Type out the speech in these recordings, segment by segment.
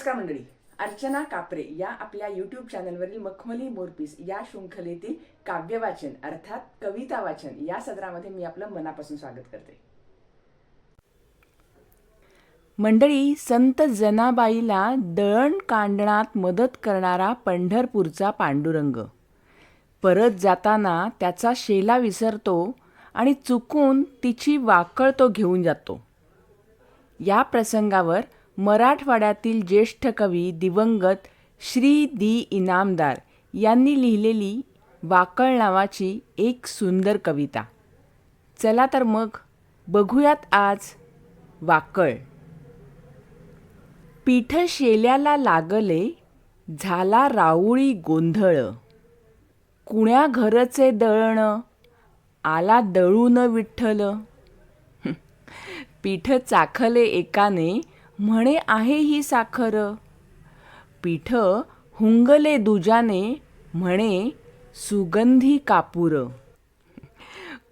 नमस्कार मंडळी. अर्चना कापरे या आपल्या यूट्यूब चॅनलवरील मखमली मोरपीस या शृंखलेतील काव्य वाचन अर्थात कविता वाचन या सदरामध्ये मी आपलं मनापासून स्वागत करते. मंडळी संत जनाबाईला दळण कांडणात मदत करणारा पंढरपूरचा पांडुरंग. परत जाताना त्याचा शेला विसरतो आणि चुकून तिची वाकळ तो घेऊन जातो. या प्रसंगावर मराठवाड्यातील ज्येष्ठ कवी दिवंगत श्री दी इनामदार यांनी लिहिलेली वाकळ नावाची एक सुंदर कविता. चला तर मग बघूयात आज वाकळ. पीठ शेल्याला लागले झाला राऊळी गोंधळ. कुण्या घरचे दळण आला दळून विठ्ठल. पीठ चाखले एकाने म्हणे आहे ही साखर. पीठ हुंगले दुजाने म्हणे सुगंधी कापूर.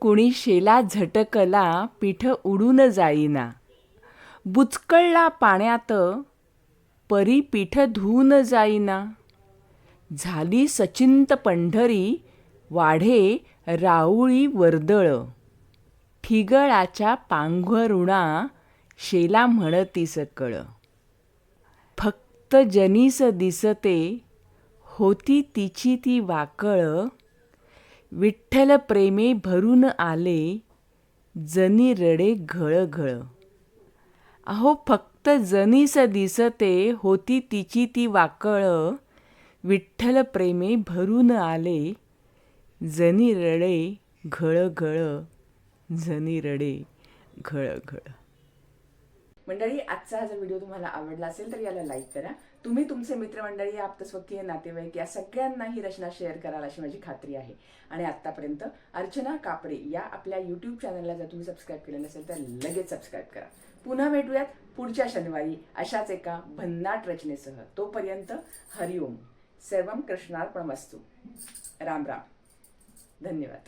कुणी शेला झटकला पीठ उडून जाईना. बुचकळला पाण्यात परी पीठ धुवून जाईना. झाली सचिंत पंढरी वाढे राऊळी वर्दळ. ठिगळाच्या पांघरुणा शेला म्हणती सकळ फक्त जनीस दिसते होती तिची ती वाकळ. विठ्ठल प्रेमे भरून आले जनी रडे घळ घळ अहो फक्त जनीस दिसते होती तिची ती वाकळ. विठ्ठल प्रेमे भरून आले जनी रडे घळ घळ जनी रडे घळ घळ मंडळी आजचा हा जर व्हिडिओ तुम्हाला आवडला असेल तर याला लाईक करा. तुम्ही तुमचे मित्रमंडळी आप्तस्वकीय नातेवाईक या सगळ्यांना ही रचना शेअर कराल अशी माझी खात्री आहे. आणि आत्तापर्यंत अर्चना कापडे या आपल्या यूट्यूब चॅनलला जर तुम्ही सबस्क्राईब केलं नसेल तर लगेच सबस्क्राईब करा. पुन्हा भेटूयात पुढच्या शनिवारी अशाच एका भन्नाट रचनेसह. तोपर्यंत हरिओम सर्व कृष्णार्पण वस्तू राम राम. धन्यवाद.